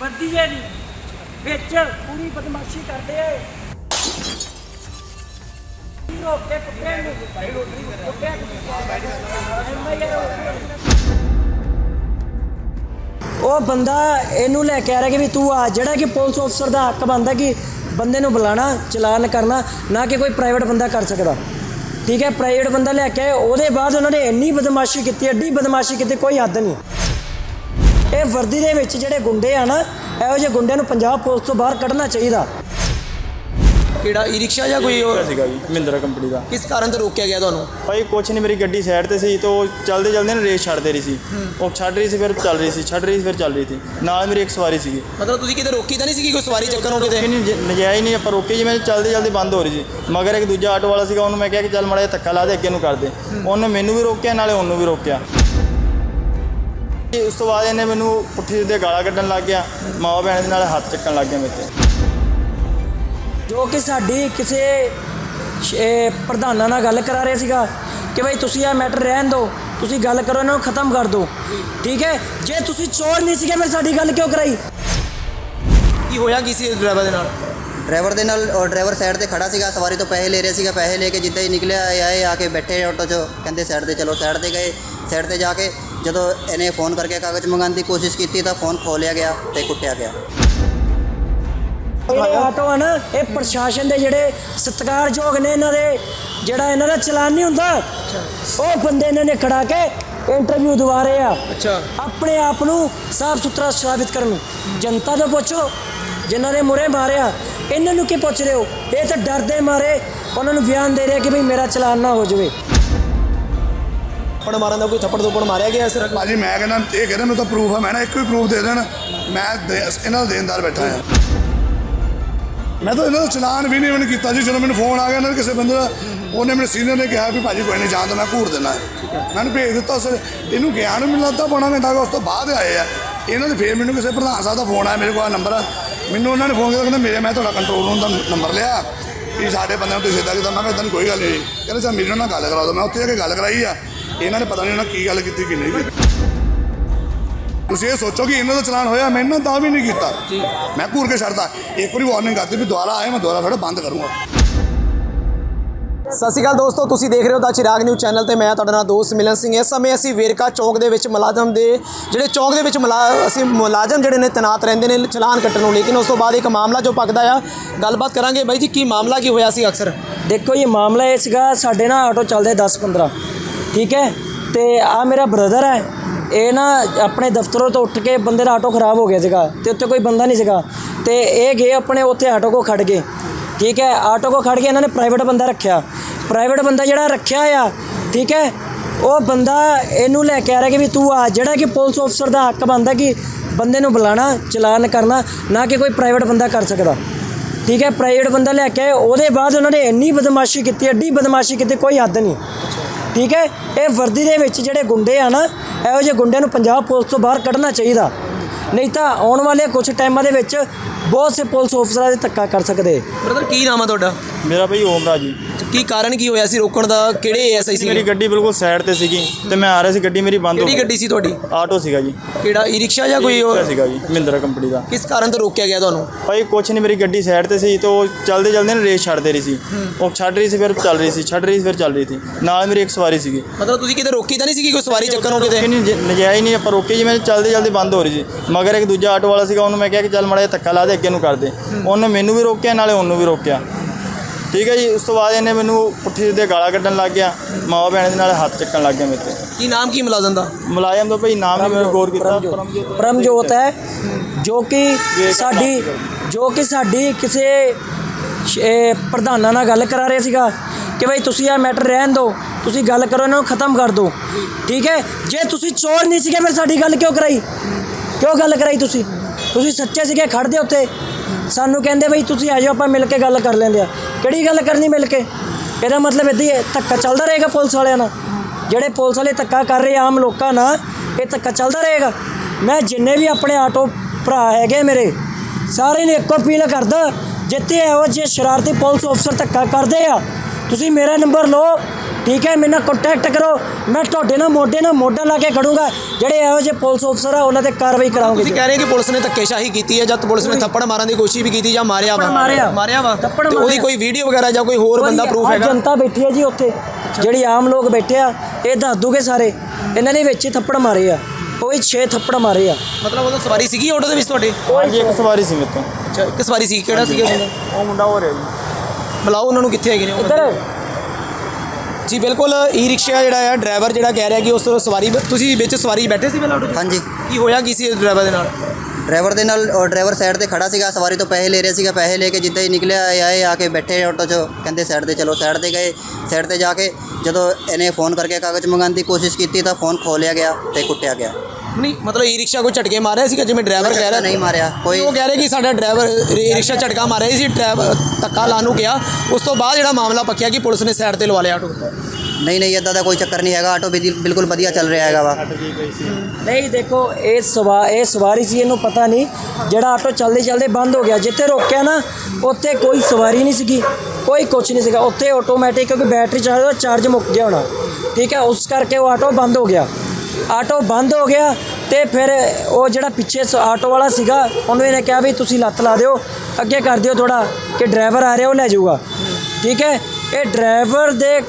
ਵਰਦੀ ਹੈ ਨਹੀਂ ਵਿੱਚ ਪੂਰੀ ਬਦਮਾਸ਼ੀ ਕਰਦੇ ਆ ਰੋਕ ਕੇ ਕੁੱਤੇ ਨੂੰ। ਕੁੱਤੇ ਉਹ ਬੰਦਾ ਇਹਨੂੰ ਲੈ ਕੇ ਆ ਰਿਹਾ ਕਿ ਵੀ ਤੂੰ ਆ, ਜਿਹੜਾ ਕਿ ਪੁਲਿਸ ਅਫਸਰ ਦਾ ਹੱਕ ਬਣਦਾ ਕਿ ਬੰਦੇ ਨੂੰ ਬੁਲਾਣਾ, ਚਲਾਨ ਕਰਨਾ, ਨਾ ਕਿ ਕੋਈ ਪ੍ਰਾਈਵੇਟ ਬੰਦਾ ਕਰ ਸਕਦਾ। ਠੀਕ ਹੈ ਪ੍ਰਾਈਵੇਟ ਬੰਦਾ ਲੈ ਕੇ ਆਏ, ਉਹਦੇ ਬਾਅਦ ਉਹਨਾਂ ਨੇ ਇੰਨੀ ਬਦਮਾਸ਼ੀ ਕੀਤੀ, ਐਡੀ ਬਦਮਾਸ਼ੀ ਕੀਤੀ, ਕੋਈ ਹੱਦ ਨਹੀਂ। ਇਹ ਵਰਦੀ ਦੇ ਵਿੱਚ ਜਿਹੜੇ ਗੁੰਡੇ ਆ ਨਾ ਇਹੋ ਜਿਹੇ ਗੁੰਡਿਆਂ ਨੂੰ ਪੰਜਾਬ ਪੁਲਿਸ ਤੋਂ ਬਾਹਰ ਕੱਢਣਾ ਚਾਹੀਦਾ। ਕਿਹੜਾ ਈ ਰਿਕਸ਼ਾ ਜਾਂ ਕੋਈ ਹੋਰ? ਸੀਗਾ ਜੀ ਮਹਿੰਦਰਾ ਕੰਪਨੀ ਦਾ। ਕਿਸ ਕਾਰਨ ਤੋਂ ਰੋਕਿਆ ਗਿਆ ਤੁਹਾਨੂੰ? ਭਾਈ ਕੁਛ ਨਹੀਂ ਮੇਰੀ ਗੱਡੀ ਸਾਈਡ ਤੇ ਸੀ ਤੇ ਉਹ ਚੱਲਦੇ ਚੱਲਦੇ ਨਾ ਰੇਸ ਛੱਡ ਦੇ ਰਹੀ ਸੀ। ਉਹ ਛੱਡ ਰਹੀ ਸੀ ਫਿਰ ਚੱਲ ਰਹੀ ਸੀ ਛੱਡ ਰਹੀ ਸੀ ਫਿਰ ਚੱਲ ਰਹੀ ਸੀ। ਨਾਲ ਮੇਰੀ ਇੱਕ ਸਵਾਰੀ ਸੀਗੀ। ਮਤਲਬ ਤੁਸੀਂ ਕਿਤੇ ਰੋਕੀ ਤਾਂ ਨਹੀਂ ਸੀ ਕੋਈ ਸਵਾਰੀ ਚੱਕਣ ਨੂੰ ਕਿਤੇ? ਨਹੀਂ ਜ- ਨਜਾਇਜ਼ ਨਹੀਂ ਆਪਾਂ ਰੋਕੇ ਜਿਵੇਂ ਚੱਲਦੇ ਚੱਲਦੇ ਬੰਦ ਹੋ ਰਹੀ ਸੀ। ਮਗਰ ਇੱਕ ਦੂਜਾ ਆਟੋ ਵਾਲਾ ਸੀਗਾ ਉਹਨੂੰ ਮੈਂ ਕਿਹਾ ਕਿ ਚੱਲ ਮਾੜਾ ਜਿਹਾ ਧੱਕਾ ਲਾ ਦੇ ਅੱਗੇ ਨੂੰ ਕਰ ਦੇ। ਉਹਨੇ ਮੈਨੂੰ ਵੀ ਰੋਕਿਆ ਨਾਲੇ ਉਹਨੂੰ ਵੀ ਰੋਕਿਆ। ਉਸ ਤੋਂ ਬਾਅਦ ਇਹਨੇ ਮੈਨੂੰ ਪੁੱਠੀ ਸਿੱਧੇ ਗਾਲਾਂ ਕੱਢਣ ਲੱਗ ਗਿਆ। ਮਾਂ ਭੈਣ ਦੇ ਨਾਲ ਹੱਥ ਚੱਕਣ ਲੱਗ ਗਿਆ ਮੇਰੇ ਤੇ। ਜੋ ਕਿ ਸਾਡੀ ਕਿਸੇ ਸ਼- ਇਹ ਪ੍ਰਧਾਨਾਂ ਨਾਲ ਗੱਲ ਕਰਾ ਰਿਹਾ ਸੀਗਾ ਕਿ ਭਾਈ ਤੁਸੀਂ ਇਹ ਮੈਟਰ ਰਹਿਣ ਦਿਓ ਤੁਸੀਂ ਗੱਲ ਕਰੋ ਇਹਨਾਂ ਨੂੰ ਖਤਮ ਕਰ ਦਿਓ। ਠੀਕ ਹੈ? ਜੇ ਤੁਸੀਂ ਚੋਰ ਨਹੀਂ ਸੀਗੇ ਫਿਰ ਸਾਡੀ ਗੱਲ ਕਿਉਂ ਕਰਾਈ? ਕੀ ਹੋਇਆ ਕੀ ਸੀ ਡਰਾਈਵਰ ਦੇ ਨਾਲ? ਡਰਾਈਵਰ ਦੇ ਨਾਲ ਔਰ ਡਰਾਈਵਰ ਸਾਈਡ ਤੇ ਖੜਾ ਸੀਗਾ ਸਵਾਰੀ ਤੋਂ ਪੈਸੇ ਲੈ ਰਿਹਾ ਸੀਗਾ ਪੈਸੇ ਲੈ ਕੇ ਜਿੱਦਾਂ ਹੀ ਨਿਕਲਿਆ ਇਹ ਆਏ ਆ ਕੇ ਬੈਠੇ ਆਟੋ 'ਚ ਕਹਿੰਦੇ ਸਾਈਡ ਤੇ ਚਲੋ ਸਾਈਡ ਤੇ ਗਏ। ਸਾਈਡ ਤੇ ਜਾ ਕੇ ਜਦੋਂ ਇਹਨੇ ਫੋਨ ਕਰਕੇ ਕਾਗਜ਼ ਮੰਗਾਉਣ ਦੀ ਕੋਸ਼ਿਸ਼ ਕੀਤੀ ਤਾਂ ਫੋਨ ਖੋਲਿਆ ਗਿਆ ਤੇ ਕੁੱਟਿਆ ਗਿਆ। ਜਿਹੜੇ ਆਟੋ ਆ ਨਾ ਇਹ ਪ੍ਰਸ਼ਾਸਨ ਦੇ ਜਿਹੜੇ ਸਤਿਕਾਰਯੋਗ ਨੇ ਇਹਨਾਂ ਦੇ ਜਿਹੜਾ ਇਹਨਾਂ ਦਾ ਚਲਾਨ ਨਹੀਂ ਹੁੰਦਾ ਉਹ ਬੰਦੇ ਇਹਨਾਂ ਨੇ ਖੜਾ ਕੇ ਇੰਟਰਵਿਊ ਦਵਾ ਰਹੇ ਆ। ਅੱਛਾ। ਆਪਣੇ ਆਪ ਨੂੰ ਸਾਫ਼ ਸੁਥਰਾ ਸਾਬਿਤ ਕਰਨ ਜਨਤਾ ਤੋਂ ਪੁੱਛੋ ਜਿਨ੍ਹਾਂ ਨੇ ਮੁਰੇ ਮਾਰਿਆ ਇਹਨਾਂ ਨੂੰ ਕੀ ਪੁੱਛ ਰਹੇ ਹੋ? ਇਹ ਤਾਂ ਡਰਦੇ ਮਾਰੇ ਉਹਨਾਂ ਨੂੰ ਬਿਆਨ ਦੇ ਰਹੇ ਕਿ ਭਈ ਮੇਰਾ ਚਲਾਨ ਨਾ ਹੋ ਜਾਵੇ। ਥੱਪੜ ਮਾਰਨ ਦਾ ਕੋਈ ਥੱਪੜ ਥੁੱਪੜ ਮਾਰਿਆ ਗਿਆ ਸਿਰ ਭਾਜੀ, ਮੈਂ ਕਹਿੰਦਾ, ਇਹ ਕਹਿੰਦਾ, ਮੈਨੂੰ ਤਾਂ ਪ੍ਰੂਫ ਆ, ਮੈਂ ਨਾ ਇੱਕ ਵੀ ਪ੍ਰੂਫ ਦੇ ਦੇਣ। ਮੈਂ ਦੇ- ਇਹਨਾਂ ਦਾ ਦੇਣਦਾਰ ਬੈਠਾ ਆ ਮੈਂ ਤਾਂ ਇਹਨਾਂ ਦਾ ਚਲਾਨ ਵੀ ਨਹੀਂ ਉਹਨੇ ਕੀਤਾ ਜੀ। ਜਦੋਂ ਮੈਨੂੰ ਫੋਨ ਆ ਗਿਆ ਨਾ ਕਿਸੇ ਬੰਦੇ ਦਾ ਉਹਨੇ ਮੈਨੂੰ ਸੀਨੀਅਰ ਨੇ ਕਿਹਾ ਵੀ ਭਾਜੀ, ਕੋਈ ਨਹੀਂ, ਜਾਣ ਤਾਂ ਮੈਂ ਘੂਰ ਦੇਣਾ ਹੈ ਮੈਨੂੰ ਭੇਜ ਦਿੱਤਾ ਉਸ ਇਹਨੂੰ ਗਿਆ ਨੂੰ ਮੈਨੂੰ ਲੱਗਦਾ ਪੌਣਾ ਘੰਟਾ ਕੁ ਉਸ ਤੋਂ ਬਾਅਦ ਆਏ ਆ। ਇਹਨਾਂ ਦੇ ਫੇਰ ਮੈਨੂੰ ਕਿਸੇ ਪ੍ਰਧਾਨ ਸਾਹਿਬ ਦਾ ਫੋਨ ਆਇਆ, ਮੇਰੇ ਕੋਲ ਨੰਬਰ ਆ। ਮੈਨੂੰ ਉਹਨਾਂ ਨੇ ਫੋਨ ਕੀਤਾ, ਕਹਿੰਦਾ, ਮੇਰੇ ਮੈਂ ਤੁਹਾਡਾ ਕੰਟਰੋਲ ਰੂਮ ਦਾ ਨੰਬਰ ਲਿਆ। ਵੀ ਸਾਡੇ ਬੰਦਿਆਂ ਨੂੰ ਤੁਸੀਂ ਸਿੱਧਾ ਕੀਤਾ। ਮੈਂ ਕਿਹਾ ਇਦਾਂ ਕੋਈ ਗੱਲ ਨਹੀਂ। ਕਹਿੰਦੇ ਚਾ ਮੇਰੇ ਨਾਲ ਗੱਲ ਕਰਾ ਦਿਓ। ਮੈਂ ਉੱਥੇ ਜਾ ਕੇ ਗੱਲ ਕਰਾਈ ਆ। ਇਹਨਾਂ ਨੇ ਪਤਾ ਨਹੀਂ ਉਹਨਾਂ ਕੀ ਗੱਲ ਕੀਤੀ ਕਿ ਨਹੀਂ ਤੁਸੀਂ ਇਹ ਸੋਚੋ ਕਿ ਇਹਨਾਂ ਦਾ ਚਲਾਨ ਹੋਇਆ ਮੈਂ ਇਹਨਾਂ ਦਾ ਵੀ ਨਹੀਂ ਕੀਤਾ। ਮੈਂ ਘੂਰ ਕੇ ਛੱਡਦਾ। ਇੱਕ ਵਾਰੀ ਵਾਰਨਿੰਗ ਕਰਤੀ ਵੀ ਦੁਬਾਰਾ ਆਏ ਮੈਂ ਦੁਬਾਰਾ ਫਿਰ ਬੰਦ ਕਰੂੰਗਾ। ਸਤਿ ਸ਼੍ਰੀ ਅਕਾਲ ਦੋਸਤੋ ਤੁਸੀਂ ਦੇਖ ਰਹੇ ਹੋ ਦਾ ਚਿਰਾਗ ਨਿਊ ਚੈਨਲ ਤੇ ਮੈਂ ਤੁਹਾਡਾ ਨਾਲ ਦੋਸਤ ਮਿਲਨ ਸਿੰਘ। ਇਸ ਸਮੇਂ ਅਸੀਂ ਵੇਰਕਾ ਚੌਂਕ ਦੇ ਵਿੱਚ ਮੁਲਾਜ਼ਮ ਦੇ ਜਿਹੜੇ ਚੌਂਕ ਦੇ ਵਿੱਚ ਮੁਲਾ- ਅਸੀਂ ਮੁਲਾਜ਼ਮ ਜਿਹੜੇ ਨੇ ਤੈਨਾਤ ਰਹਿੰਦੇ ਨੇ ਚਲਾਨ ਕੱਟਣ ਨੂੰ। ਲੇਕਿਨ ਉਸ ਤੋਂ ਬਾਅਦ ਇੱਕ ਮਾਮਲਾ ਜੋ ਪੱਕਦਾ ਆ ਗੱਲਬਾਤ ਕਰਾਂਗੇ ਬਾਈ ਜੀ ਕੀ ਮਾਮਲਾ ਕੀ ਹੋਇਆ ਸੀ ਅਕਸਰ? ਦੇਖੋ ਇਹ ਮਾਮਲਾ ਇਹ ਸੀਗਾ ਸਾਡੇ ਨਾ ਆਟੋ ਚੱਲਦੇ 10 15 ਠੀਕ ਹੈ? ਤੇ ਆ ਮੇਰਾ ਬ੍ਰਦਰ ਹੈ। ਇਹ ਨਾ ਆਪਣੇ ਦਫ਼ਤਰੋਂ ਤੋਂ ਉੱਠ ਕੇ ਬੰਦੇ ਦਾ ਆਟੋ ਖਰਾਬ ਹੋ ਗਿਆ ਸੀਗਾ ਤੇ ਉੱਥੇ ਕੋਈ ਬੰਦਾ ਨਹੀਂ ਸੀਗਾ। ਤੇ ਇਹ ਗਏ ਆਪਣੇ ਉੱਥੇ ਆਟੋ ਕੋ ਖੜ ਗਏ। ਠੀਕ ਹੈ? ਆਟੋ ਕੋ ਖੜ ਕੇ ਇਹਨਾਂ ਨੇ ਪ੍ਰਾਈਵੇਟ ਬੰਦਾ ਰੱਖਿਆ। ਪ੍ਰਾਈਵੇਟ ਬੰਦਾ ਜਿਹੜਾ ਰੱਖਿਆ ਆ, ਠੀਕ ਹੈ? ਉਹ ਬੰਦਾ ਇਹਨੂੰ ਲੈ ਕੇ ਆ ਰਿਹਾ ਕਿ ਵੀ ਤੂੰ ਆ, ਜਿਹੜਾ ਕਿ ਪੁਲਿਸ ਅਫਸਰ ਦਾ ਹੱਕ ਬਣਦਾ ਕਿ ਬੰਦੇ ਨੂੰ ਬੁਲਾਣਾ, ਚਲਾਨ ਕਰਨਾ, ਨਾ ਕਿ ਕੋਈ ਪ੍ਰਾਈਵੇਟ ਬੰਦਾ ਕਰ ਸਕਦਾ। ਠੀਕ ਹੈ? ਪ੍ਰਾਈਵੇਟ ਬੰਦਾ ਲੈ ਕੇ ਆਏ। ਉਹਦੇ ਬਾਅਦ ਉਹਨਾਂ ਨੇ ਇੰਨੀ ਬਦਮਾਸ਼ੀ ਕੀਤੀ, ਐਡੀ ਬਦਮਾਸ਼ੀ ਕੀਤੀ, ਕੋਈ ਹੱਦ ਨਹੀਂ। ਠੀਕ ਹੈ? ਇਹ ਵਰਦੀ ਦੇ ਵਿੱਚ ਜਿਹੜੇ ਗੁੰਡੇ ਆ ਨਾ ਇਹੋ ਜਿਹੇ ਗੁੰਡਿਆਂ ਨੂੰ ਪੰਜਾਬ ਪੁਲਿਸ ਤੋਂ ਬਾਹਰ ਕੱਢਣਾ ਚਾਹੀਦਾ। ਨਹੀਂ ਤਾਂ ਆਉਣ ਵਾਲੇ ਕੁਝ ਟਾਈਮਾਂ ਦੇ ਵਿੱਚ ਬਹੁਤ ਸੇ ਪੁਲਿਸ ਅਫਸਰਾਂ ਦੇ ਧੱਕਾ ਕਰ ਸਕਦੇ। ਬ੍ਰਦਰ ਕੀ ਨਾਮ ਆ ਤੁਹਾਡਾ? ਮੇਰਾ ਭਾਈ ਓਮਰਾ ਜੀ। ਕੀ ਕਾਰਨ ਕੀ ਹੋਇਆ ਸੀ ਰੋਕਣ ਦਾ? ਕਿਹੜੇ ਐਸਆਈ ਸੀ? ਮੇਰੀ ਗੱਡੀ ਬਿਲਕੁਲ ਸਾਈਡ ਤੇ ਸੀਗੀ ਤੇ ਮੈਂ ਆ ਰਿਹਾ ਸੀ ਗੱਡੀ ਮੇਰੀ ਬੰਦ ਹੋ ਕਿਹੜੀ ਗਈ। ਗੱਡੀ ਸੀ ਤੁਹਾਡੀ? ਆਟੋ ਸੀਗਾ ਜੀ। ਕਿਹੜਾ ਈ ਰਿਕਸ਼ਾ ਜਾਂ ਕੋਈ ਹੋਰ? ਸੀਗਾ ਜੀ ਮਹਿੰਦਰਾ ਕੰਪਨੀ ਦਾ। ਕਿਸ ਕਾਰਨ ਤੋਂ ਰੋਕਿਆ ਗਿਆ ਤੁਹਾਨੂੰ? ਭਾਈ ਕੁਛ ਨਹੀਂ ਮੇਰੀ ਗੱਡੀ ਸਾਈਡ ਤੇ ਸੀ ਤੇ ਉਹ ਚੱਲਦੇ ਚੱਲਦੇ ਨਾ ਰੇਸ ਛੱਡ ਦੇ ਰਹੀ ਸੀ। ਉਹ ਛੱਡ ਰਹੀ ਸੀ ਫਿਰ ਚੱਲ ਰਹੀ ਸੀ ਛੱਡ ਰਹੀ ਸੀ ਫਿਰ ਚੱਲ ਰਹੀ ਸੀ। ਨਾਲ ਮੇਰੀ ਇੱਕ ਸਵਾਰੀ ਸੀਗੀ। ਮਤਲਬ ਤੁਸੀਂ ਕਿਤੇ ਰੋਕੀ ਤਾਂ ਨਹੀਂ ਸੀ ਕੋਈ ਸਵਾਰੀ ਕਿ ਕਿਤੇ? ਨਹੀਂ ਜ- ਨਜਾਇਜ਼ ਨਹੀਂ ਆਪਾਂ ਰੋਕੇ ਜਿਵੇਂ ਚੱਲਦੇ ਚੱਲਦੇ ਬੰਦ ਹੋ ਰਹੀ ਸੀ। ਮਗਰ ਇੱਕ ਦੂਜਾ ਆਟੋ ਵਾਲਾ ਸੀਗਾ ਉਹਨੂੰ ਮੈਂ ਕਿਹਾ ਕਿ ਚੱਲ ਮਾੜਾ ਜਿਹਾ ਧੱਕਾ ਲਾ ਦੇ ਅੱਗੇ ਨੂੰ ਕਰ ਦੇ। ਉਹਨੇ ਮੈਨੂੰ ਵੀ ਰੋਕਿਆ ਨਾਲੇ ਉਹਨੂੰ ਵੀ ਰੋਕਿਆ। ਠੀਕ ਹੈ ਜੀ ਉਸ ਤੋਂ ਬਾਅਦ ਇਹਨੇ ਮੈਨੂੰ ਪੁੱਠੀ ਸਿੱਧੇ ਗਾਲਾਂ ਕੱਢਣ ਲੱਗ ਗਿਆ ਮਾਂ ਭੈਣ ਦੇ ਨਾਲ ਹੱਥ ਚੱਕਣ ਲੱਗ ਗਿਆ ਮੇਰੇ ਤੇ। ਕੀ ਨਾਮ ਕੀ ਮੁਲਾਜ਼ਮ ਦਾ? ਮੁਲਾਜ਼ਮ ਦਾ ਭਾਈ ਨਾਮ ਨਹੀਂ ਮੈਨੂੰ ਗੌਰ ਕੀਤਾ। ਪਰਮਜੋਤ। ਹੈ ਜੋ ਕਿ ਸਾਡੀ ਜੋ ਕਿ ਸਾਡੀ ਕਿਸੇ ਪ੍ਰਧਾਨਾਂ ਨਾਲ ਗੱਲ ਕਰਾ ਰਿਹਾ ਸੀਗਾ ਕਿ ਭਾਈ ਤੁਸੀਂ ਇਹ ਮੈਟਰ ਰਹਿਣ ਦਿਓ ਤੁਸੀਂ ਗੱਲ ਕਰੋ ਇਹਨਾਂ ਨੂੰ ਖਤਮ ਕਰ ਦਿਓ। ਠੀਕ ਹੈ ਜੇ ਤੁਸੀਂ ਚੋਰ ਨਹੀਂ ਸੀਗੇ ਫਿਰ ਸਾਡੀ ਗੱਲ ਕਿਉਂ ਕਰਾਈ? ਕਿਉਂ ਗੱਲ ਕਰਾਈ ਤੁਸੀਂ? ਤੁਸੀਂ ਸੱਚੇ ਸੀਗੇ ਖੜਦੇ ਉੱਤੇ। ਸਾਨੂੰ ਕਹਿੰਦੇ ਬਈ ਤੁਸੀਂ ਆ ਜਾਓ, ਆਪਾਂ ਮਿਲ ਕੇ ਗੱਲ ਕਰ ਲੈਂਦੇ ਆ। ਕਿਹੜੀ ਗੱਲ ਕਰਨੀ ਮਿਲ ਕੇ? ਇਹਦਾ ਮਤਲਬ ਇਦਾਂ ਹੀ ਧੱਕਾ ਚੱਲਦਾ ਰਹੇਗਾ ਪੁਲਿਸ ਵਾਲਿਆਂ ਨਾਲ। ਜਿਹੜੇ ਪੁਲਿਸ ਵਾਲੇ ਧੱਕਾ ਕਰ ਰਹੇ ਆਮ ਲੋਕਾਂ ਨਾਲ, ਇਹ ਧੱਕਾ ਚੱਲਦਾ ਰਹੇਗਾ। ਮੈਂ ਜਿੰਨੇ ਵੀ ਆਪਣੇ ਆਟੋ ਭਰਾ ਹੈਗੇ ਮੇਰੇ, ਸਾਰੇ ਨੇ ਇੱਕੋ ਅਪੀਲ ਕਰਦਾ, ਜਿੱਥੇ ਇਹੋ ਜਿਹੇ ਸ਼ਰਾਰਤੀ ਪੁਲਿਸ ਅਫਸਰ ਧੱਕਾ ਕਰਦੇ ਆ, ਤੁਸੀਂ ਮੇਰਾ ਨੰਬਰ ਲਓ ਠੀਕ ਹੈ ਮੇਰੇ ਨਾਲ ਕੰਟੈਕਟ ਕਰੋ। ਮੈਂ ਤੁਹਾਡੇ ਨਾਲ ਮੋਢੇ ਨਾਲ ਮੋਢਾ ਲਾ ਕੇ ਖੜੂੰਗਾ। ਜਿਹੜੇ ਇਹੋ ਜਿਹੇ ਪੁਲਿਸ ਅਫਸਰ ਆ ਉਹਨਾਂ ਤੇ ਕਾਰਵਾਈ ਕਰਾਉਂਗੇ ਤੁਸੀਂ ਕਹਿ ਰਹੇ ਕਿ ਪੁਲਿਸ ਨੇ ਧੱਕੇਸ਼ਾਹੀ ਕੀਤੀ ਹੈ ਜਦ ਪੁਲਿਸ ਨੇ ਥੱਪੜ ਮਾਰਨ ਦੀ ਕੋਸ਼ਿਸ਼ ਵੀ ਕੀਤੀ ਜਾਂ ਮਾਰਿਆ ਵਾ? ਮਾਰਿਆ। ਮਾਰਿਆ ਵਾ? ਥੱਪੜ ਤੇ ਉਹਦੀ। ਕੋਈ ਵੀਡੀਓ ਵਗੈਰਾ ਜਾਂ ਕੋਈ ਹੋਰ ਬੰਦਾ ਪ੍ਰੂਫ ਹੈਗਾ? ਜਨਤਾ ਬੈਠੀ ਹੈ ਜੀ ਉੱਥੇ। ਜਿਹੜੀ ਆਮ ਲੋਕ ਬੈਠੇ ਆ ਇਹ ਦੱਸ ਦੂਗੇ ਸਾਰੇ। ਇਹਨਾਂ ਨੇ ਵਿੱਚ ਹੀ ਥੱਪੜ ਮਾਰੇ ਆ। ਉਹ ਵੀ 6 ਥੱਪੜ ਮਾਰੇ ਆ। ਮਤਲਬ ਉਹਦਾ ਸਵਾਰੀ ਸੀਗੀ ਆਟੋ ਦੇ ਵਿੱਚ ਤੁਹਾਡੇ? ਹਾਂਜੀ ਇੱਕ ਸਵਾਰੀ ਸੀ ਮੇਰੇ ਤੋਂ। ਅੱਛਾ ਇੱਕ ਸਵਾਰੀ ਸੀ। ਕਿਹੜਾ ਸੀਗਾ ਉਹ ਮੁੰਡਾ ਹੋ ਰਿਹਾ ਜੀ। ਬੁਲਾਓ ਉਹਨਾਂ ਨੂੰ ਕਿੱਥੇ ਹੈਗੇ ਨੇ ਉਹ ਇੱਧਰ। ਜੀ ਬਿਲਕੁਲ ਈ ਰਿਕਸ਼ਾ ਜਿਹੜਾ ਆ ਡਰਾਈਵਰ ਜਿਹੜਾ ਕਹਿ ਰਿਹਾ ਕਿ ਉਸ ਸਵਾਰੀ ਤੁਸੀਂ ਵਿੱਚ ਸਵਾਰੀ ਬੈਠੇ ਸੀ ਪਹਿਲਾਂ ਆਟੋ 'ਚ? ਹਾਂਜੀ। ਕੀ ਹੋਇਆ ਕੀ ਸੀ ਡਰਾਈਵਰ ਦੇ ਨਾਲ? ਡਰਾਈਵਰ ਦੇ ਨਾਲ ਉਹ ਡਰਾਈਵਰ ਸਾਈਡ ਤੇ ਖੜਾ ਸੀਗਾ ਸਵਾਰੀ ਤੋਂ ਪੈਸੇ ਲੈ ਰਿਹਾ ਸੀਗਾ ਪੈਸੇ ਲੈ ਕੇ ਜਿੱਦਾਂ ਹੀ ਨਿਕਲਿਆ ਇਹ ਆਏ ਆ ਕੇ ਬੈਠੇ ਆਟੋ 'ਚ ਕਹਿੰਦੇ ਸਾਈਡ ਤੇ ਚਲੋ ਸਾਈਡ ਤੇ ਗਏ ਸਾਈਡ ਤੇ ਜਾ ਕੇ ਜਦੋਂ ਇਹਨੇ ਫੋਨ ਕਰਕੇ ਕਾਗਜ਼ ਮੰਗਾਉਣ ਦੀ ਕੋਸ਼ਿਸ਼ ਕੀਤੀ ਤਾਂ ਫੋਨ ਖੋਲਿਆ ਗਿਆ ਤੇ ਕੁੱਟਿਆ ਗਿਆ। ਨਹੀਂ ਮਤਲਬ ਈ ਰਿਕਸ਼ਾ ਕੋਈ ਝਟਕੇ ਮਾਰਿਆ ਸੀਗਾ ਜਿਵੇਂ ਡਰਾਈਵਰ ਕਹਿ ਰਿਹਾ? ਨਹੀਂ ਮਾਰਿਆ ਕੋਈ ਉਹ ਕਹਿ ਰਹੇ ਕਿ ਸਾਡਾ ਡਰਾਈਵਰ ਈ ਰਿਕਸ਼ਾ ਝਟਕਾ ਮਾਰਿਆ ਸੀ ਡਰਾਈਵਰ ਧੱਕਾ ਲਾਉਣ ਨੂੰ ਗਿਆ ਉਸ ਤੋਂ ਬਾਅਦ ਜਿਹੜਾ ਮਾਮਲਾ ਪੱਕਿਆ ਕਿ ਪੁਲਿਸ ਨੇ ਸਾਈਡ ਤੇ ਲਵਾ ਲਿਆ ਆਟੋ ਨਹੀਂ ਨਹੀਂ ਇਦਾਂ ਦਾ ਕੋਈ ਚੱਕਰ ਨਹੀਂ ਹੈਗਾ ਆਟੋ ਵੀ ਬਿਲਕੁਲ ਵਧੀਆ ਚੱਲ ਰਿਹਾ ਹੈਗਾ ਵਾ। ਨਹੀਂ ਦੇਖੋ ਇਹ ਸਵਾ ਇਹ ਸਵਾਰੀ ਸੀ ਇਹਨੂੰ ਪਤਾ ਨਹੀਂ ਜਿਹੜਾ ਆਟੋ ਚੱਲਦੇ ਚੱਲਦੇ ਬੰਦ ਹੋ ਗਿਆ। ਜਿੱਥੇ ਰੋਕਿਆ ਨਾ ਉੱਥੇ ਕੋਈ ਸਵਾਰੀ ਨਹੀਂ ਸੀਗੀ ਕੋਈ ਕੁਝ ਨਹੀਂ ਸੀਗਾ। ਉੱਥੇ ਆਟੋਮੈਟਿਕ ਕਿਉਂਕਿ ਬੈਟਰੀ ਚਾਰਜ ਚਾਰਜ ਮੁੱਕ ਗਿਆ ਹੋਣਾ। ਠੀਕ ਹੈ ਉਸ ਕਰਕੇ ਉਹ ਆਟੋ ਬੰਦ ਹੋ ਗਿਆ। ਆਟੋ ਬੰਦ ਹੋ ਗਿਆ ਤੇ ਫਿਰ ਉਹ ਜਿਹੜਾ ਪਿੱਛੇ ਸ- ਆਟੋ ਵਾਲਾ ਸੀਗਾ, ਉਹਨੂੰ ਇਹਨੇ ਕਿਹਾ ਵੀ ਤੁਸੀਂ ਲੱਤ ਲਾ ਦਿਓ, ਅੱਗੇ ਕਰ ਦਿਓ ਥੋੜਾ ਕਿ ਡਰਾਈਵਰ ਆ ਰਿਹਾ, ਉਹ ਲੈ ਜਾਊਗਾ। ਠੀਕ ਹੈ? ਇਹ ਡਰਾਈਵਰ ਦੇ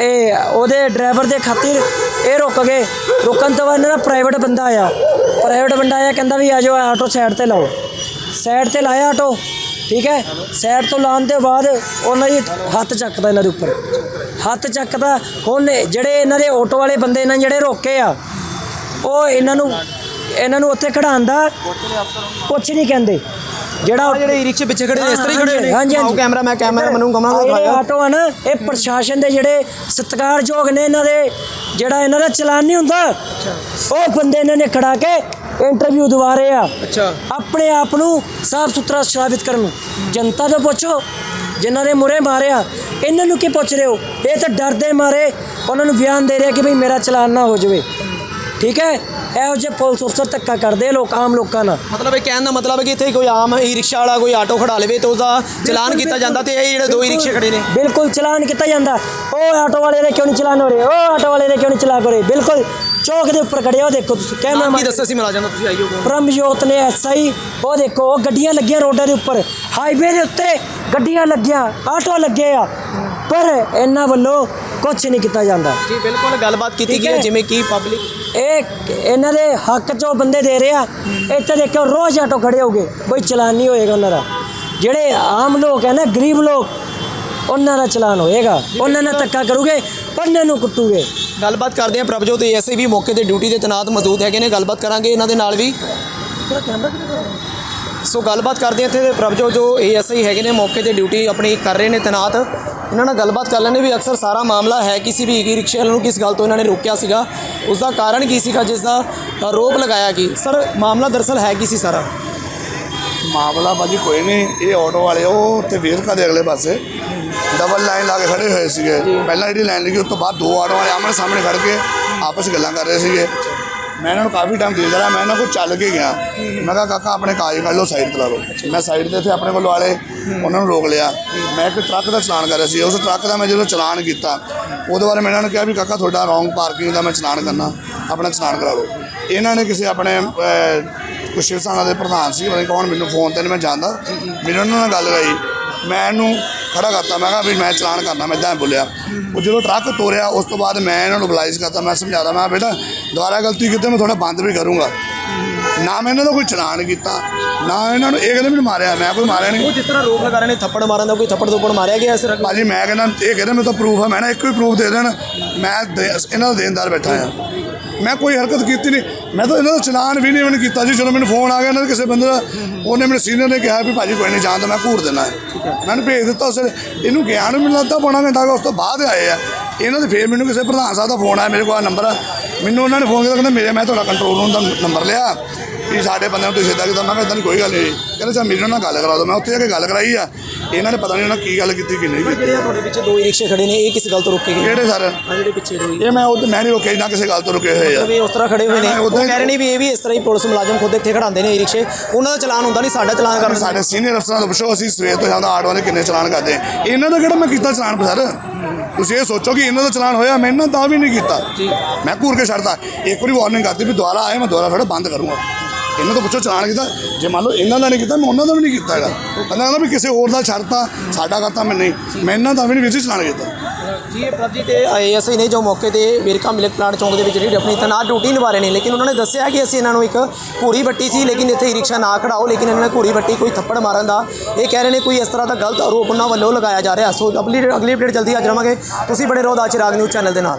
ਇਹ ਉਹਦੇ ਡਰਾਈਵਰ ਦੇ ਖਾਤਰ ਇਹ ਰੁਕ ਗਏ। ਰੁਕਣ ਤੋਂ ਬਾਅਦ ਇਹਨਾਂ ਦਾ ਪ੍ਰਾਈਵੇਟ ਬੰਦਾ ਆਇਆ। ਪ੍ਰਾਈਵੇਟ ਬੰਦਾ ਆਇਆ, ਕਹਿੰਦਾ ਵੀ ਆ ਜਾਓ ਆਟੋ ਸਾਈਡ ਤੇ ਲਾਓ। ਸਾਈਡ ਤੇ ਲਾਇਆ ਆਟੋ। ਠੀਕ ਹੈ? ਸਾਈਡ ਤੋਂ ਲਾਉਣ ਦੇ ਬਾਅਦ ਉਹਨਾਂ ਦੀ ਹੱਥ ਚੱਕਦਾ ਇਹਨਾਂ ਦੇ ਉੱਪਰ। ਹੱਥ ਚੱਕਦਾ ਹੁਣ ਜਿਹੜੇ ਇਹਨਾਂ ਦੇ ਆਟੋ ਵਾਲੇ ਬੰਦੇ ਇਹਨਾਂ ਜਿਹੜੇ ਰੋਕੇ ਆ ਉਹ ਇਹਨਾਂ ਨੂੰ ਇਹਨਾਂ ਨੂੰ ਉੱਥੇ ਖੜਾਉਂਦਾ ਕੁਛ ਨਹੀਂ ਕਹਿੰਦੇ। ਜਿਹੜਾ ਜਿਹੜੇ ਰਿਕਸ਼ੇ ਪਿੱਛੇ ਖੜੇ ਨੇ ਇਸ ਤਰ੍ਹਾਂ ਹੀ ਖੜੇ ਨੇ? ਹਾਂਜੀ ਹਾਂਜੀ ਕੈਮਰਾ ਮੈਂ ਕੈਮਰਾ ਮੈਨੂੰ ਕਮਰਾ ਦਿਖਾਇਆ ਆਟੋ ਆ ਨਾ ਇਹ ਪ੍ਰਸ਼ਾਸਨ ਦੇ ਜਿਹੜੇ ਸਤਿਕਾਰਯੋਗ ਨੇ ਇਹਨਾਂ ਦੇ ਜਿਹੜਾ ਇਹਨਾਂ ਦਾ ਚਲਾਨ ਨਹੀਂ ਹੁੰਦਾ ਉਹ ਬੰਦੇ ਇਹਨਾਂ ਨੇ ਖੜਾ ਕੇ ਇੰਟਰਵਿਊ ਦਵਾ ਰਹੇ ਆ। ਅੱਛਾ। ਆਪਣੇ ਆਪ ਨੂੰ ਸਾਫ਼ ਸੁਥਰਾ ਸਾਬਿਤ ਕਰਨ ਨੂੰ। ਜਨਤਾ ਤੋਂ ਪੁੱਛੋ ਜਿਨ੍ਹਾਂ ਦੇ ਮੁਰੇ ਮਾਰਿਆ ਇਹਨਾਂ ਨੂੰ ਕੀ ਪੁੱਛ ਰਹੇ ਹੋ? ਇਹ ਤਾਂ ਡਰਦੇ ਮਾਰੇ ਉਹਨਾਂ ਨੂੰ ਬਿਆਨ ਦੇ ਰਿਹਾ ਕਿ ਭਈ ਮੇਰਾ ਚਲਾਨ ਨਾ ਹੋ ਜਾਵੇ। ਠੀਕ ਹੈ? ਇਹੋ ਜਿਹੇ ਪੁਲਿਸ ਅਫਸਰ ਧੱਕਾ ਕਰਦੇ ਲੋਕ ਆਮ ਲੋਕਾਂ ਨਾਲ। ਮਤਲਬ ਇਹ ਕਹਿਣ ਦਾ ਮਤਲਬ ਹੈ ਕਿ ਇੱਥੇ ਕੋਈ ਆਮ ਈ ਰਿਕਸ਼ਾ ਵਾਲਾ ਕੋਈ ਆਟੋ ਖੜਾ ਲਵੇ ਤੇ ਉਹਦਾ ਚਲਾਨ ਕੀਤਾ ਜਾਂਦਾ ਤੇ ਇਹ ਜਿਹੜੇ ਦੋ ਈ ਰਿਕਸ਼ੇ ਖੜੇ ਨੇ। ਬਿਲਕੁਲ ਚਲਾਨ ਕੀਤਾ ਜਾਂਦਾ। ਉਹ ਆਟੋ ਵਾਲੇ ਦੇ ਕਿਉਂ ਨਹੀਂ ਚਲਾਨ ਹੋ ਰਹੇ? ਉਹ ਆਟੋ ਵਾਲੇ ਦੇ ਕਿਉਂ ਨਹੀਂ ਚਲਾ ਰਹੇ? ਬਿਲਕੁਲ ਚੌਕ ਦੇ ਉੱਪਰ ਖੜੇ ਆ, ਉਹ ਦੇਖੋ ਤੁਸੀਂ ਕੈਮਰਾ ਕੀ ਦੱਸਿਆ ਸੀ ਮਿਲਾ ਜਾਂਦਾ ਤੁਸੀਂ ਆਈਓ ਪਰਮਜੋਤ ਨੇ ਐਸਆਈ ਉਹ ਦੇਖੋ ਉਹ ਗੱਡੀਆਂ ਲੱਗੀਆਂ ਰੋਡਾਂ ਦੇ ਉੱਪਰ। ਹਾਈਵੇ ਦੇ ਉੱਤੇ ਗੱਡੀਆਂ ਲੱਗੀਆਂ ਆਟੋ ਲੱਗੇ ਆ। ਪਰ ਇਹਨਾਂ ਵੱਲੋਂ ਕੁਝ ਨਹੀਂ ਕੀਤਾ ਜਾਂਦਾ। ਜੀ ਬਿਲਕੁਲ ਗੱਲਬਾਤ ਕੀਤੀ ਗਈ ਹੈ। ਜਿਵੇਂ ਕਿ ਪਬਲਿਕ ਇਹ ਇਹਨਾਂ ਦੇ ਹੱਕ 'ਚ ਬੰਦੇ ਦੇ ਰਹੇ ਆ। ਇੱਥੇ ਦੇਖੋ ਰੋਜ਼ ਆਟੋ ਖੜੇ ਹੋਗੇ ਕੋਈ ਚਲਾਨ ਨਹੀਂ ਹੋਏਗਾ ਉਹਨਾਂ ਦਾ। ਜਿਹੜੇ ਆਮ ਲੋਕ ਹੈ ਨਾ ਗਰੀਬ ਲੋਕ ਉਹਨਾਂ ਦਾ ਚਲਾਨ ਹੋਏਗਾ। ਉਹਨਾਂ ਨਾਲ ਧੱਕਾ ਕਰੂਗੇ। ਉਹਨਾਂ ਨੂੰ ਕੁੱਟੂਗੇ। ਗੱਲਬਾਤ ਕਰਦੇ ਹਾਂ ਪ੍ਰਭਜੋਤ ਐਸਏ ਵੀ ਮੌਕੇ ਤੇ ਡਿਊਟੀ ਤੇ ਤੈਨਾਤ ਮੌਜੂਦ ਹੈਗੇ ਨੇ। ਗੱਲਬਾਤ ਕਰਾਂਗੇ ਇਹਨਾਂ ਦੇ ਨਾਲ ਵੀ। ਸੋ ਗੱਲਬਾਤ ਕਰਦੇ ਹਾਂ ਇੱਥੇ ਦੇ ਪ੍ਰਭਜੋਤ ਜੋ ਏਐਸਆਈ ਹੈਗੇ ਨੇ ਮੌਕੇ ਤੇ ਡਿਊਟੀ ਆਪਣੀ ਕਰ ਰਹੇ ਨੇ ਤੈਨਾਤ। ਇਹਨਾਂ ਨਾਲ ਗੱਲਬਾਤ ਕਰ ਲੈਣੇ ਵੀ ਅਕਸਰ ਸਾਰਾ ਮਾਮਲਾ ਹੈ ਕਿਸੇ ਵੀ ਈ ਰਿਕਸ਼ੇ ਵਾਲੇ ਨੂੰ ਕਿਸ ਗੱਲ ਤੋਂ ਇਹਨਾਂ ਨੇ ਰੋਕਿਆ ਸੀਗਾ। ਉਸ ਦਾ ਕਾਰਨ ਕੀ ਸੀਗਾ ਜਿਸ ਦਾ ਆਰੋਪ ਲਗਾਇਆ ਕਿ ਸਰ ਮਾਮਲਾ ਦਰਅਸਲ ਹੈ ਕੀ ਸੀ ਸਾਰਾ? ਮਾਮਲਾ ਭਾਜੀ ਕੋਈ ਨਹੀਂ ਇਹ ਆਟੋ ਵਾਲੇ ਉਹ ਤੇ ਵੇਰਕਾ ਦੇ ਅਗਲੇ ਪਾਸੇ। ਡਬਲ ਲਾਈਨ ਲਾ ਕੇ ਖੜੇ ਹੋਏ ਸੀਗੇ। ਪਹਿਲਾਂ ਜਿਹੜੀ ਲਾਈਨ ਲੱਗੀ ਉਸ ਤੋਂ ਬਾਅਦ ਦੋ ਆਟੋ ਵਾਲੇ ਆਮਣੇ ਸਾਹਮਣੇ ਖੜ ਕੇ ਆਪਸ ਗੱਲਾਂ ਕਰ ਰਹੇ ਸੀਗੇ। ਮੈਂ ਇਹਨਾਂ ਨੂੰ ਕਾਫੀ ਟਾਈਮ ਦੇਖਦਾ ਰਿਹਾ ਮੈਂ ਇਹਨਾਂ ਕੋਲ ਚੱਲ ਕੇ ਗਿਆ। ਮੈਂ ਕਿਹਾ ਕਾਕਾ ਆਪਣੇ ਕਾਗਜ਼ ਕੱਢ ਲਓ ਸਾਈਡ ਤੇ ਲਾ ਲਓ। ਮੈਂ ਸਾਈਡ ਤੇ ਇੱਥੇ ਆਪਣੇ ਕੋਲ ਵਾਲੇ ਉਹਨਾਂ ਨੂੰ ਰੋਕ ਲਿਆ। ਮੈਂ ਇੱਕ ਟਰੱਕ ਦਾ ਚਲਾਨ ਕਰ ਰਿਹਾ ਸੀ। ਉਸ ਟਰੱਕ ਦਾ ਮੈਂ ਜਦੋਂ ਚਲਾਨ ਕੀਤਾ ਉਹਦੇ ਬਾਰੇ ਮੈਂ ਇਹਨਾਂ ਨੂੰ ਕਿਹਾ ਵੀ ਕਾਕਾ ਤੁਹਾਡਾ ਰੋਂਗ ਪਾਰਕਿੰਗ ਦਾ ਮੈਂ ਚਲਾਨ ਕਰਨਾ। ਆਪਣਾ ਚਲਾਨ ਕਰਾ ਲਓ ਇਹਨਾਂ ਨੇ ਕਿਸੇ ਆਪਣੇ ਕੁਛ ਸ਼ਿਵ ਸੈਨਾ ਦੇ ਪ੍ਰਧਾਨ ਸੀ ਪਤਾ ਨਹੀਂ ਕੌਣ ਮੈਨੂੰ ਫੋਨ ਤੇ ਨਹੀਂ ਮੈਂ ਜਾਣਦਾ। ਮੈਨੂੰ ਉਹਨਾਂ ਨਾਲ ਗੱਲ ਕਰਾਈ। ਮੈਂ ਇਹਨੂੰ ਖੜਾ ਕਰਤਾ। ਮੈਂ ਕਿਹਾ ਵੀ ਮੈਂ ਚਲਾਨ ਕਰਨਾ ਮੈਂ ਇਦਾਂ ਬੋਲਿਆ। ਉਹ ਜਦੋਂ ਟਰੱਕ ਤੋਰਿਆ ਉਸ ਤੋਂ ਬਾਅਦ ਮੈਂ ਇਹਨਾਂ ਨੂੰ ਬੁਲਾਈਸ ਕਰਤਾ ਮੈਂ ਸਮਝਾਦਾ ਮੈਂ ਬੇਟਾ ਦੁਬਾਰਾ ਗਲਤੀ ਕੀਤੀ ਮੈਂ ਥੋੜਾ ਬੰਦ ਵੀ ਕਰੂੰਗਾ। ਨਾ ਮੈਂ ਇਹਨਾਂ ਦਾ ਕੋਈ ਚਲਾਨ ਕੀਤਾ ਨਾ ਇਹਨਾਂ ਨੂੰ ਇਹ ਕਹਿੰਦੇ ਮੈਨੂੰ ਮਾਰਿਆ ਮੈਂ ਕੋਈ ਮਾਰਿਆ ਨਹੀਂ। ਉਹ ਜਿਸ ਤਰ੍ਹਾਂ ਰੋਕ ਲਗਾ ਰਹੇ ਨੇ ਥੱਪੜ ਮਾਰਨ ਦਾ ਕੋਈ ਥੱਪੜ ਥੱਪੜ ਮਾਰਿਆ ਗਿਆ ਸਰ ਭਾਜੀ ਮੈਂ ਕਹਿੰਦਾ ਇਹ ਕਹਿੰਦੇ ਮੇਰੇ ਤੋਂ ਪ੍ਰੂਫ ਹੈ ਮੈਂ ਨਾ ਇੱਕੋ ਹੀ ਪ੍ਰੂਫ ਦੇ ਦੇਣ ਮੈਂ ਇਹਨਾਂ ਦਾ ਦੇਣਦਾਰ ਬੈਠਾ ਆ। ਮੈਂ ਕੋਈ ਹਰਕਤ ਕੀਤੀ ਨਹੀਂ। ਮੈਂ ਤਾਂ ਇਹਨਾਂ ਦਾ ਚਲਾਨ ਵੀ ਨਹੀਂ ਉਹਨੇ ਕੀਤਾ ਜੀ। ਜਦੋਂ ਮੈਨੂੰ ਫੋਨ ਆ ਗਿਆ ਇਹਨਾਂ ਦੇ ਕਿਸੇ ਬੰਦੇ ਦਾ, ਉਹਨੇ ਮੇਰੇ ਸੀਨੀਅਰ ਨੇ ਕਿਹਾ ਵੀ ਭਾਜੀ ਕੋਈ ਨਹੀਂ, ਜਾਣ ਤਾਂ ਮੈਂ ਘੂਰ ਦੇਣਾ ਹੈ ਮੈਨੂੰ ਭੇਜ ਦਿੱਤਾ ਉਸ ਵੇਲੇ। ਇਹਨੂੰ ਗਿਆਨ ਨੂੰ ਮੈਨੂੰ ਲੱਗਦਾ ਪੌਣਾ ਘੰਟਾ ਗਿਆ ਉਸ ਤੋਂ ਬਾਅਦ ਆਏ ਆ। ਇਹਨਾਂ ਦੇ ਫੇਰ ਮੈਨੂੰ ਕਿਸੇ ਪ੍ਰਧਾਨ ਸਾਹਿਬ ਦਾ ਫੋਨ ਆਇਆ, ਮੇਰੇ ਕੋਲ ਆ ਨੰਬਰ ਆ। ਮੈਨੂੰ ਉਹਨਾਂ ਨੇ ਫੋਨ ਕੀਤਾ, ਕਹਿੰਦਾ ਮੇਰੇ, ਮੈਂ ਤੁਹਾਡਾ ਕੰਟਰੋਲ ਰੂਮ ਦਾ ਨੰਬਰ ਲਿਆ। ਵੀ ਸਾਡੇ ਬੰਦਿਆਂ ਨੂੰ ਤੁਸੀਂ ਸਿੱਧਾ ਕੀਤਾ। ਮੈਂ ਕਿਹਾ ਇਦਾਂ ਦੀ ਕੋਈ ਗੱਲ ਨਹੀਂ। ਕਹਿੰਦੇ ਚਾ ਮੇਰੇ ਨਾਲ ਗੱਲ ਕਰਾ ਦਿਓ। ਮੈਂ ਉੱਥੇ ਜਾ ਕੇ ਗੱਲ ਕਰਾਈ ਆ। ਇਹਨਾਂ ਨੇ ਪਤਾ ਨਹੀਂ ਉਹਨਾਂ ਕੀ ਗੱਲ ਕੀਤੀ ਕਿ ਨਹੀਂ ਕੀਤੀ। ਜਿਹੜੇ ਤੁਹਾਡੇ ਪਿੱਛੇ ਦੋ ਰਿਕਸ਼ੇ ਖੜੇ ਨੇ ਇਹ ਕਿਸ ਗੱਲ ਤੋਂ ਰੁਕੇ ਗਏ? ਕਿਹੜੇ ਸਰ? ਆ ਜਿਹੜੇ ਪਿੱਛੇ ਦੋ ਇਹ ਮੈਂ ਉਹ ਮੈਂ ਨਹੀਂ ਰੋਕਿਆ ਨਾ ਕਿਸੇ ਗੱਲ ਤੋਂ ਰੁਕੇ ਹੋਏ ਆ। ਵੀ ਉਸ ਤਰ੍ਹਾਂ ਖੜੇ ਹੋਏ ਨੇ। ਉਹ ਕਹਿ ਰਹੇ ਨੇ ਵੀ ਇਹ ਵੀ ਇਸ ਤਰ੍ਹਾਂ ਹੀ ਪੁਲਿਸ ਮੁਲਾਜ਼ਮ ਖੁਦ ਇੱਥੇ ਖੜਾਉਂਦੇ ਨੇ ਰਿਕਸ਼ੇ ਉਹਨਾਂ ਦਾ ਚਲਾਨ ਹੁੰਦਾ ਨਹੀਂ ਸਾਡਾ ਚਲਾਨ ਕਰਨ ਸਾਡੇ ਸੀਨੀਅਰ ਅਫਸਰਾਂ ਤੋਂ ਪੁੱਛੋ ਅਸੀਂ ਸਵੇਰ ਤੋਂ ਜਾਂਦਾ ਆਟੋ ਵਾਲੇ ਕਿੰਨੇ ਚਲਾਨ ਕਰਦੇ। ਇਹਨਾਂ ਦਾ ਕਿਹੜਾ ਮੈਂ ਕੀਤਾ ਚਲਾਨ ਸਰ? ਤੁਸੀਂ ਇਹ ਸੋਚੋ ਕਿ ਇਹਨਾਂ ਦਾ ਚਲਾਨ ਹੋਇਆ ਮੈਂ ਇਹਨਾਂ ਦਾ ਵੀ ਨਹੀਂ ਕੀਤਾ। ਮੈਂ ਘੂਰ ਕੇ ਛੱਡਦਾ ਇੱਕ ਵਾਰੀ ਵਾਰਨਿੰਗ ਕਰਤੀ ਵੀ ਦੁਬਾਰਾ ਆਏ ਮੈਂ ਦੁਬਾਰਾ ਫਿਰ ਬੰਦ ਕਰੂੰਗਾ। ਇਹਨਾਂ ਤੋਂ ਪੁੱਛੋ ਚਲਾਨ ਕੀਤਾ ਜੇ ਮੰਨ ਲਓ ਇਹਨਾਂ ਦਾ ਨਹੀਂ ਕੀਤਾ, ਮੈਂ ਉਹਨਾਂ ਦਾ ਵੀ ਨਹੀਂ ਕੀਤਾ ਹੈਗਾ। ਬੰਦਾ ਕਹਿੰਦਾ ਵੀ ਕਿਸੇ ਹੋਰ ਦਾ ਛੱਡਤਾ, ਸਾਡਾ ਕਰਤਾ, ਮੈਂ ਨਹੀਂ। ਮੈਂ ਇਹਨਾਂ ਦਾ ਵੀ ਨਹੀਂ ਵਿੱਚ ਚਲਾਨ ਕੀਤਾ। ਜੀ ਇਹ ਪ੍ਰਭ ਆਈਐਸਆਈ ਨੇ ਜੋ ਮੌਕੇ ਤੇ ਵੇਰਕਾ ਮਿਲਕ ਪਲਾਂਟ ਚੌਂਕ ਦੇ ਵਿੱਚ ਜਿਹੜੀ ਆਪਣੀ ਤਨਾਤ ਡਿਊਟੀ ਨਿਭਾ ਰਹੇ ਨੇ, ਲੇਕਿਨ ਉਹਨਾਂ ਨੇ ਦੱਸਿਆ ਕਿ ਅਸੀਂ ਇਹਨਾਂ ਨੂੰ ਇੱਕ ਘੂਰੀ ਵੱਟੀ ਸੀ, ਲੇਕਿਨ ਇੱਥੇ ਰਿਕਸ਼ਾ ਨਾ ਖੜਾਓ, ਲੇਕਿਨ ਇਹਨਾਂ ਨੇ ਘੂਰੀ ਵੱਟੀ ਕੋਈ ਥੱਪੜ ਮਾਰਨ ਦਾ। ਇਹ ਕਹਿ ਰਹੇ ਨੇ ਕੋਈ ਇਸ ਤਰ੍ਹਾਂ ਦਾ ਗਲਤ ਆਰੋਪ ਉਹਨਾਂ ਵੱਲੋਂ ਲਗਾਇਆ ਜਾ ਰਿਹਾ। ਸੋ ਅਗਲੀ ਅਗਲੀ ਅਪਡੇਟ ਜਲਦੀ ਹਾਜ਼ਰ ਹੋਵਾਂਗੇ ਤੁਸੀਂ ਬੜੇ ਰਹੋ ਦਾ ਚਿਰਾਗ ਨਿਊਜ਼ ਚੈਨਲ ਦੇ ਨਾਲ।